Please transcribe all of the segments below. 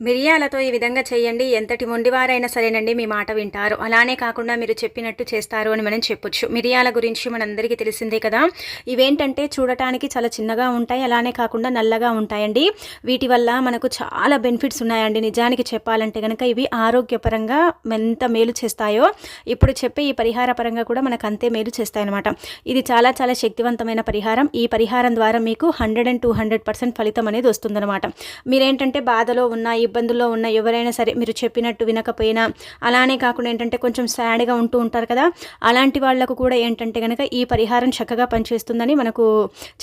మిరియాలతో ఈ విధంగా చేయండి ఎంతటి మొండివారైనా సరేనండి మీ మాట వింటారు. అలానే కాకుండా మీరు చెప్పినట్టు చేస్తారు అని మనం చెప్పొచ్చు. మిరియాల గురించి మనందరికీ తెలిసిందే కదా. ఇవేంటంటే చూడటానికి చాలా చిన్నగా ఉంటాయి అలానే కాకుండా నల్లగా ఉంటాయండి. వీటి వల్ల మనకు చాలా బెనిఫిట్స్ ఉన్నాయండి. నిజానికి చెప్పాలంటే కనుక ఇవి ఆరోగ్యపరంగా ఎంత మేలు చేస్తాయో ఇప్పుడు చెప్పే ఈ పరిహార పరంగా కూడా మనకు అంతే మేలు చేస్తాయన్నమాట. ఇది చాలా చాలా శక్తివంతమైన పరిహారం. ఈ పరిహారం ద్వారా మీకు hundred and two hundred percent ఫలితం అనేది వస్తుందన్నమాట. మీరేంటంటే బాధలో ఉన్నాయి ఇబ్బందుల్లో ఉన్న ఎవరైనా సరే మీరు చెప్పినట్టు వినకపోయినా అలానే కాకుండా ఏంటంటే కొంచెం సాడ్గా ఉంటూ ఉంటారు కదా అలాంటి వాళ్ళకు కూడా ఏంటంటే కనుక ఈ పరిహారం చక్కగా పనిచేస్తుందని మనకు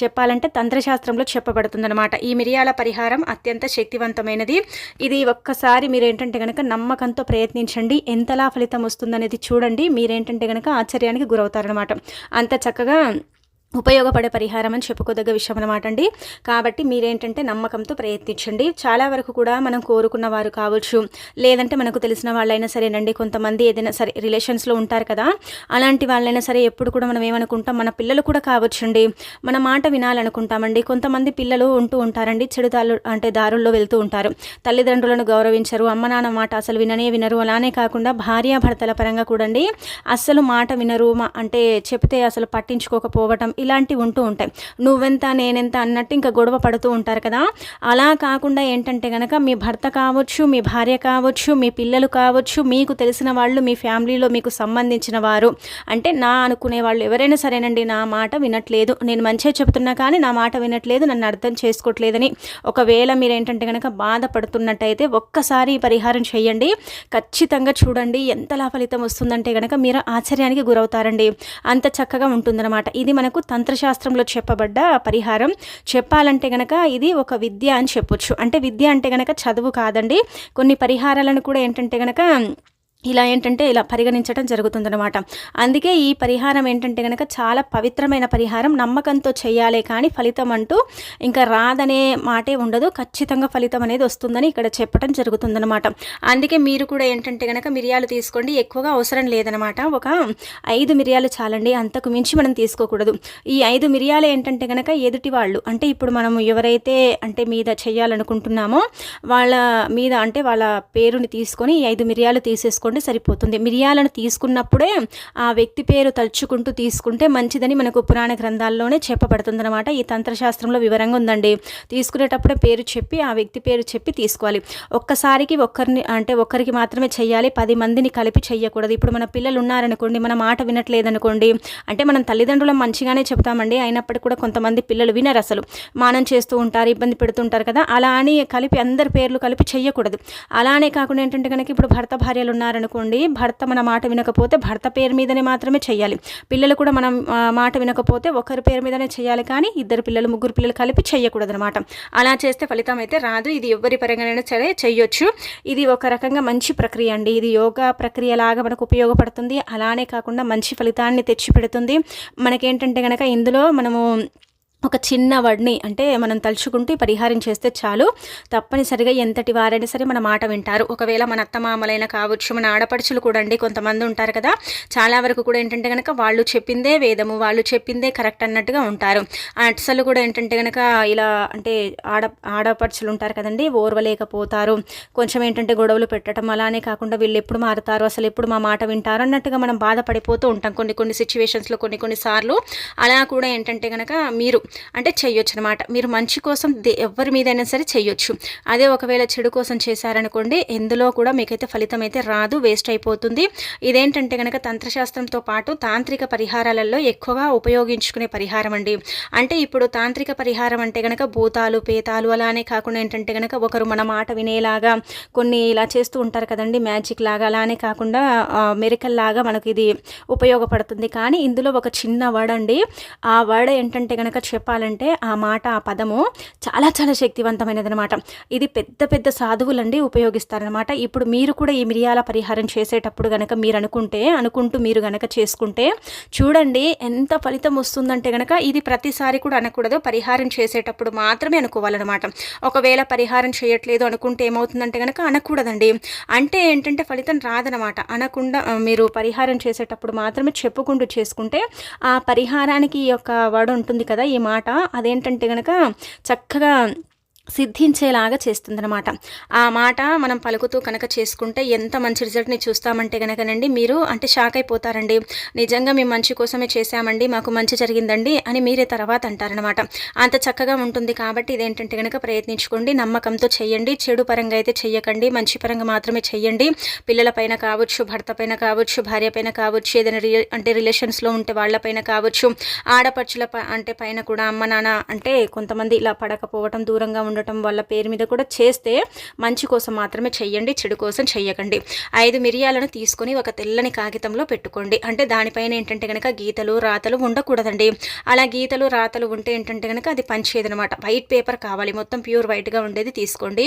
చెప్పాలంటే తంత్రశాస్త్రంలో చెప్పబడుతుందన్నమాట. ఈ మిరియాల పరిహారం అత్యంత శక్తివంతమైనది. ఇది ఒక్కసారి మీరు ఏంటంటే కనుక నమ్మకంతో ప్రయత్నించండి. ఎంతలా ఫలితం వస్తుందనేది చూడండి. మీరేంటంటే కనుక ఆశ్చర్యానికి గురవుతారనమాట అంత చక్కగా ఉపయోగపడే పరిహారం అని చెప్పుకోదగ్గ విషయం అనమాట అండి కాబట్టి మీరేంటంటే నమ్మకంతో ప్రయత్నించండి. చాలా వరకు కూడా మనం కోరుకున్న వారు కావచ్చు లేదంటే మనకు తెలిసిన వాళ్ళైనా సరేనండి కొంతమంది ఏదైనా సరే రిలేషన్స్లో ఉంటారు కదా అలాంటి వాళ్ళైనా సరే ఎప్పుడు కూడా మనం ఏమనుకుంటాం మన పిల్లలు కూడా కావచ్చండి. మన మాట వినాలనుకుంటామండి. కొంతమంది పిల్లలు ఉంటూ ఉంటారండి చెడు దారు అంటే దారుల్లో వెళ్తూ ఉంటారు. తల్లిదండ్రులను గౌరవించరు అమ్మ నాన్న మాట అసలు విననే వినరు. అలానే కాకుండా భార్యాభర్తల పరంగా కూడండి అస్సలు మాట వినరు అంటే చెప్తే అసలు పట్టించుకోకపోవటం ఇలాంటివి ఉంటూ ఉంటాయి. నువ్వెంత నేనెంత అన్నట్టు ఇంకా గొడవ పడుతూ ఉంటారు కదా. అలా కాకుండా ఏంటంటే కనుక మీ భర్త కావచ్చు మీ భార్య కావచ్చు మీ పిల్లలు కావచ్చు మీకు తెలిసిన వాళ్ళు మీ ఫ్యామిలీలో మీకు సంబంధించిన వారు. అంటే నా అనుకునే వాళ్ళు ఎవరైనా సరేనండి నా మాట వినట్లేదు. నేను మంచిగా చెప్తున్నా కానీ నా మాట వినట్లేదు నన్ను అర్థం చేసుకోవట్లేదని. ఒకవేళ మీరు ఏంటంటే కనుక బాధపడుతున్నట్టయితే ఒక్కసారి పరిహారం చేయండి. ఖచ్చితంగా చూడండి ఎంతలా ఫలితం వస్తుందంటే కనుక మీరు ఆశ్చర్యానికి గురవుతారండి. అంత చక్కగా ఉంటుందన్నమాట. ఇది మనకు తంత్రశాస్త్రంలో చెప్పబడ్డ పరిహారం. చెప్పాలంటే గనక ఇది ఒక విద్య అని చెప్పొచ్చు. అంటే విద్య అంటే గనక చదువు కాదండి. కొన్ని పరిహారాలను కూడా ఏంటంటే గనక ఇలా ఏంటంటే ఇలా పరిగణించడం జరుగుతుందనమాట అందుకే ఈ పరిహారం ఏంటంటే కనుక చాలా పవిత్రమైన పరిహారం. నమ్మకంతో చేయాలి కానీ ఫలితం అంటూ ఇంకా రాదనే మాటే ఉండదు. ఖచ్చితంగా ఫలితం అనేది వస్తుందని ఇక్కడ చెప్పడం జరుగుతుందనమాట అందుకే మీరు కూడా ఏంటంటే కనుక మిరియాలు తీసుకోండి. ఎక్కువగా అవసరం లేదనమాట ఒక ఐదు మిరియాలు చాలండి. అంతకు మించి మనం తీసుకోకూడదు. ఈ ఐదు మిరియాలు ఏంటంటే కనుక ఎదుటి వాళ్ళు అంటే ఇప్పుడు మనం ఎవరైతే అంటే మీద చేయాలనుకుంటున్నామో వాళ్ళ మీద అంటే వాళ్ళ పేరుని తీసుకొని ఈ ఐదు మిరియాలు తీసేసుకోండి తీసుకోండి సరిపోతుంది. మిరియాలను తీసుకున్నప్పుడే ఆ వ్యక్తి పేరు తలుచుకుంటూ తీసుకుంటే మంచిదని మనకు పురాణ గ్రంథాల్లోనే చెప్పబడుతుందన్నమాట. ఈ తంత్రశాస్త్రంలో వివరంగా ఉందండి. తీసుకునేటప్పుడే పేరు చెప్పి ఆ వ్యక్తి పేరు చెప్పి తీసుకోవాలి. ఒక్కసారికి ఒక్కరిని అంటే ఒక్కరికి మాత్రమే చేయాలి పది మందిని కలిపి చేయకూడదు ఇప్పుడు మన పిల్లలు ఉన్నారనుకోండి మన మాట వినట్లేదనుకోండి అంటే మనం తల్లిదండ్రులం మంచిగానే చెప్తామండి. అయినప్పటికీ కూడా కొంతమంది పిల్లలు వినరు అసలు. మానం చేస్తూ ఉంటారు ఇబ్బంది పెడుతుంటారు కదా. అలా అని కలిపి అందరి పేర్లు కలిపి చేయకూడదు అలానే కాకుండా ఏంటంటే కనుక ఇప్పుడు భర్త భార్యలు ఉన్నారని అనుకోండి భర్త మన మాట వినకపోతే భర్త పేరు మీదనే మాత్రమే చేయాలి. పిల్లలు కూడా మనం మాట వినకపోతే ఒకరి పేరు మీదనే చేయాలి కానీ ఇద్దరు పిల్లలు ముగ్గురు పిల్లలు కలిపి చేయకూడదు అనమాట అలా చేస్తే ఫలితం అయితే రాదు. ఇది ఎవరి పరంగానైనా సరే చేయొచ్చు. ఇది ఒక రకంగా మంచి ప్రక్రియ అండి. ఇది యోగా ప్రక్రియ లాగా మనకు ఉపయోగపడుతుంది. అలానే కాకుండా మంచి ఫలితాన్ని తెచ్చిపెడుతుంది. మనకేంటంటే కనుక ఇందులో మనము ఒక చిన్న వడ్ని అంటే మనం తలుచుకుంటూ పరిహారం చేస్తే చాలు. తప్పనిసరిగా ఎంతటి వారైనా సరే మన మాట వింటారు. ఒకవేళ మన అత్తమామలైనా కావచ్చు మన ఆడపడుచులు కూడా అండి కొంతమంది ఉంటారు కదా. చాలా వరకు కూడా ఏంటంటే కనుక వాళ్ళు చెప్పిందే వేదము వాళ్ళు చెప్పిందే కరెక్ట్ అన్నట్టుగా ఉంటారు. అసలు కూడా ఏంటంటే కనుక ఇలా అంటే ఆడ ఆడపడుచులు ఉంటారు కదండి ఓర్వలేకపోతారు. కొంచెం ఏంటంటే గొడవలు పెట్టడం అలానే కాకుండా వీళ్ళు ఎప్పుడు మారుతారు అసలు ఎప్పుడు మా మాట వింటారు అన్నట్టుగా మనం బాధపడిపోతూ ఉంటాం. కొన్ని కొన్ని సిచ్యువేషన్స్లో కొన్ని కొన్ని సార్లు అలా కూడా ఏంటంటే కనుక మీరు అంటే చేయొచ్చు అనమాట మీరు మంచి కోసం ఎవరి మీదైనా సరే చేయొచ్చు అదే ఒకవేళ చెడు కోసం చేశారనుకోండి ఎందులో కూడా మీకైతే ఫలితం అయితే రాదు వేస్ట్ అయిపోతుంది. ఇదేంటంటే కనుక తంత్రశాస్త్రంతో పాటు తాంత్రిక పరిహారాలలో ఎక్కువగా ఉపయోగించుకునే పరిహారం అండి. అంటే ఇప్పుడు తాంత్రిక పరిహారం అంటే కనుక భూతాలు పేతాలు అలానే కాకుండా ఏంటంటే కనుక ఒకరు మన మాట వినేలాగా కొన్ని ఇలా చేస్తూ ఉంటారు కదండి మ్యాజిక్ లాగా అలానే కాకుండా మెరికల్ లాగా మనకు ఇది ఉపయోగపడుతుంది. కానీ ఇందులో ఒక చిన్న వర్డ్ అండి ఆ వర్డ్ ఏంటంటే కనుక చెప్ చెప్పాలంటే ఆ మాట ఆ పదము చాలా చాలా శక్తివంతమైనది అనమాట ఇది పెద్ద పెద్ద సాధువులండి ఉపయోగిస్తారనమాట ఇప్పుడు మీరు కూడా ఈ మిరియాల పరిహారం చేసేటప్పుడు గనక మీరు అనుకుంటే అనుకుంటూ మీరు గనక చేసుకుంటే చూడండి ఎంత ఫలితం వస్తుందంటే కనుక ఇది ప్రతిసారి కూడా అనకూడదు. పరిహారం చేసేటప్పుడు మాత్రమే అనుకోవాలన్నమాట. ఒకవేళ పరిహారం చేయట్లేదు అనుకుంటే ఏమవుతుందంటే కనుక అనకూడదండి. అంటే ఏంటంటే ఫలితం రాదనమాట అనకుండా మీరు పరిహారం చేసేటప్పుడు మాత్రమే చెప్పుకుంటూ చేసుకుంటే ఆ పరిహారానికి ఈ యొక్క వడ ఉంటుంది కదా ఈ మాట అదేంటంటే కనుక చక్కగా సిద్ధించేలాగా చేస్తుందనమాట ఆ మాట మనం పలుకుతూ కనుక చేసుకుంటే ఎంత మంచి రిజల్ట్ని చూస్తామంటే కనుకనండి మీరు అంటే షాక్ అయిపోతారండి. నిజంగా మేము మంచి కోసమే చేశామండి మాకు మంచి జరిగిందండి అని మీరే తర్వాత అంటారనమాట అంత చక్కగా ఉంటుంది కాబట్టి ఇదేంటంటే కనుక ప్రయత్నించుకోండి నమ్మకంతో చేయండి చెడు పరంగా అయితే చెయ్యకండి మంచి పరంగా మాత్రమే చెయ్యండి. పిల్లలపైన కావచ్చు భర్త పైన కావచ్చు భార్య పైన కావచ్చు ఏదైనా అంటే రిలేషన్స్లో ఉంటే వాళ్ళపైన కావచ్చు ఆడపడుచుల అంటే పైన కూడా అమ్మ నాన్న అంటే కొంతమంది ఇలా పడకపోవటం దూరంగా ఉండటం వల్ల పేరు మీద కూడా చేస్తే మంచి కోసం మాత్రమే చెయ్యండి చెడు కోసం చెయ్యకండి. ఐదు మిరియాలను తీసుకొని ఒక తెల్లని కాగితంలో పెట్టుకోండి. అంటే దానిపైన ఏంటంటే కనుక గీతలు రాతలు ఉండకూడదండి. అలా గీతలు రాతలు ఉంటే ఏంటంటే కనుక అది పంచేదనమాట వైట్ పేపర్ కావాలి. మొత్తం ప్యూర్ వైట్గా ఉండేది తీసుకోండి.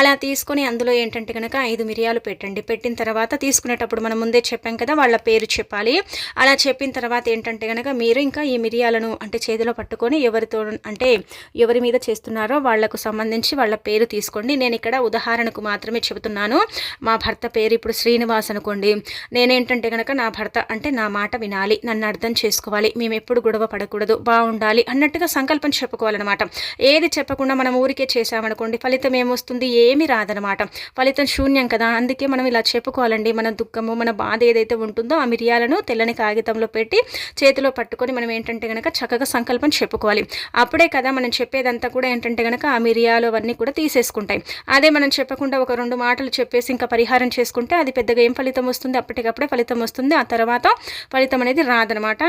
అలా తీసుకొని అందులో ఏంటంటే కనుక ఐదు మిరియాలు పెట్టండి. పెట్టిన తర్వాత తీసుకునేటప్పుడు మనం ముందే చెప్పాం కదా వాళ్ళ పేరు చెప్పాలి. అలా చెప్పిన తర్వాత ఏంటంటే కనుక మీరు ఇంకా ఈ మిరియాలను అంటే చేతిలో పట్టుకొని ఎవరితో అంటే ఎవరి మీద చేస్తున్నారో వాళ్ళకు సంబంధించి వాళ్ళ పేరు తీసుకోండి. నేను ఇక్కడ ఉదాహరణకు మాత్రమే చెబుతున్నాను. మా భర్త పేరు ఇప్పుడు శ్రీనివాస్ అనుకోండి. నేనేంటంటే కనుక నా భర్త అంటే నా మాట వినాలి నన్ను అర్థం చేసుకోవాలి మేము ఎప్పుడు గొడవ పడకూడదు బాగుండాలి అన్నట్టుగా సంకల్పం చెప్పుకోవాలన్నమాట. ఏది చెప్పకుండా మనం ఊరికే చేసామనుకోండి ఫలితం ఏమొస్తుంది ఏమి రాదనమాట ఫలితం శూన్యం కదా అందుకే మనం ఇలా చెప్పుకోవాలండి. మన దుఃఖము మన బాధ ఏదైతే ఉంటుందో ఆ మిరియాలను తెల్లని కాగితంలో పెట్టి చేతిలో పట్టుకొని మనం ఏంటంటే కనుక చక్కగా సంకల్పం చెప్పుకోవాలి. అప్పుడే కదా మనం చెప్పేదంతా కూడా ఏంటంటే కనుక ఆ మిరియాలు అవన్నీ కూడా తీసేసుకుంటాయి. అదే మనం చెప్పకుండా ఒక రెండు మాటలు చెప్పేసి ఇంకా పరిహారం చేసుకుంటే అది పెద్దగా ఏం ఫలితం వస్తుంది? అప్పటికప్పుడే ఫలితం వస్తుంది. ఆ తర్వాత ఫలితం అనేది రాదనమాట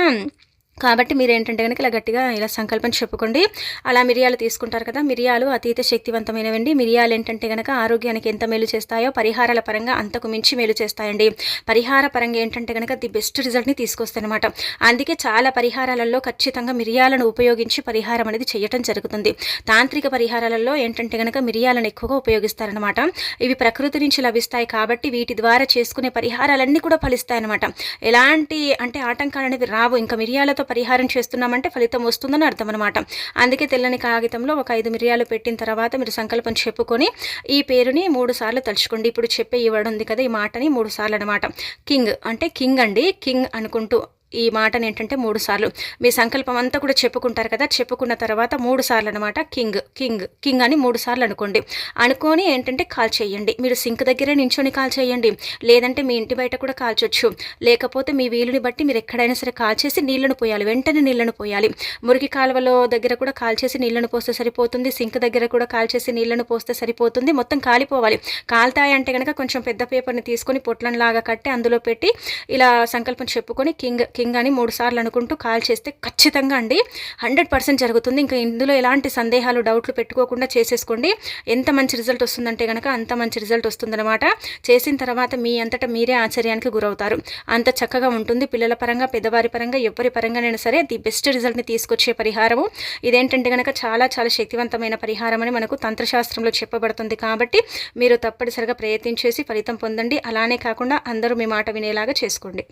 కాబట్టి మీరు ఏంటంటే కనుక ఇలా గట్టిగా ఇలా సంకల్పం చెప్పుకోండి. అలా మిరియాలు తీసుకుంటారు కదా మిరియాలు అతీత శక్తివంతమైనవండి. మిరియాలు ఏంటంటే కనుక ఆరోగ్యానికి ఎంత మేలు చేస్తాయో పరిహారాల పరంగా అంతకు మించి మేలు చేస్తాయండి. పరిహార పరంగా ఏంటంటే కనుక ది బెస్ట్ రిజల్ట్ని తీసుకొస్తాయన్నమాట. అందుకే చాలా పరిహారాలలో ఖచ్చితంగా మిరియాలను ఉపయోగించి పరిహారం అనేది చేయటం జరుగుతుంది. తాంత్రిక పరిహారాలలో ఏంటంటే కనుక మిరియాలను ఎక్కువగా ఉపయోగిస్తారనమాట ఇవి ప్రకృతి నుంచి లభిస్తాయి కాబట్టి వీటి ద్వారా చేసుకునే పరిహారాలన్నీ కూడా ఫలిస్తాయన్నమాట. ఎలాంటి అంటే ఆటంకాలు అనేవి రావు. ఇంకా మిరియాలతో పరిహారం చేస్తున్నామంటే ఫలితం వస్తుందని అర్థం అనమాట అందుకే తెల్లని కాగితంలో ఒక ఐదు మిరియాలు పెట్టిన తర్వాత మీరు సంకల్పం చెప్పుకొని ఈ పేరుని మూడు సార్లు తలుచుకోండి. ఇప్పుడు చెప్పే ఈ వర్డ్ ఉంది కదా ఈ మాటని మూడు సార్లు అనమాట కింగ్ అంటే కింగ్ అండి. కింగ్ అనుకుంటూ ఈ మాటను ఏంటంటే మూడు సార్లు. మీ సంకల్పం అంతా కూడా చెప్పుకుంటారు కదా చెప్పుకున్న తర్వాత మూడు సార్లు అనమాట కింగ్ కింగ్ కింగ్ అని మూడు సార్లు అనుకోండి. అనుకొని ఏంటంటే కాల్ చేయండి. మీరు సింక్ దగ్గరే నించొని కాల్ చేయండి. లేదంటే మీ ఇంటి బయట కూడా కాల్చొచ్చు లేకపోతే మీ వీలుని బట్టి మీరు ఎక్కడైనా సరే కాల్ చేసి నీళ్ళను పోయాలి. వెంటనే నీళ్ళను పోయాలి. మురికి కాలువలో దగ్గర కూడా కాల్ చేసి నీళ్ళను పోస్తే సరిపోతుంది. సింక్ దగ్గర కూడా కాల్ చేసి నీళ్ళను పోస్తే సరిపోతుంది. మొత్తం కాలిపోవాలి. కాలుతాయి అంటే కనుక కొంచెం పెద్ద పేపర్ని తీసుకొని పొట్లను లాగా కట్టి అందులో పెట్టి ఇలా సంకల్పం చెప్పుకొని కింగ్ కింగ్ అని మూడు సార్లు అనుకుంటూ కాల్ చేస్తే ఖచ్చితంగా అండి. హండ్రెడ్ పర్సెంట్ జరుగుతుంది. ఇంకా ఇందులో ఎలాంటి సందేహాలు డౌట్లు పెట్టుకోకుండా చేసేసుకోండి. ఎంత మంచి రిజల్ట్ వస్తుందంటే కనుక అంత మంచి రిజల్ట్ వస్తుందన్నమాట. చేసిన తర్వాత మీ అంతటా మీరే ఆశ్చర్యానికి గురవుతారు. అంత చక్కగా ఉంటుంది. పిల్లల పరంగా పెద్దవారి పరంగా ఎవరి పరంగానైనా సరే ది బెస్ట్ రిజల్ట్ని తీసుకొచ్చే పరిహారము. ఇదేంటంటే కనుక చాలా చాలా శక్తివంతమైన పరిహారం అని మనకు తంత్రశాస్త్రంలో చెప్పబడుతుంది. కాబట్టి మీరు తప్పనిసరిగా ప్రయత్నించేసి ఫలితం పొందండి. అలానే కాకుండా అందరూ మీ మాట వినేలాగా చేసుకోండి.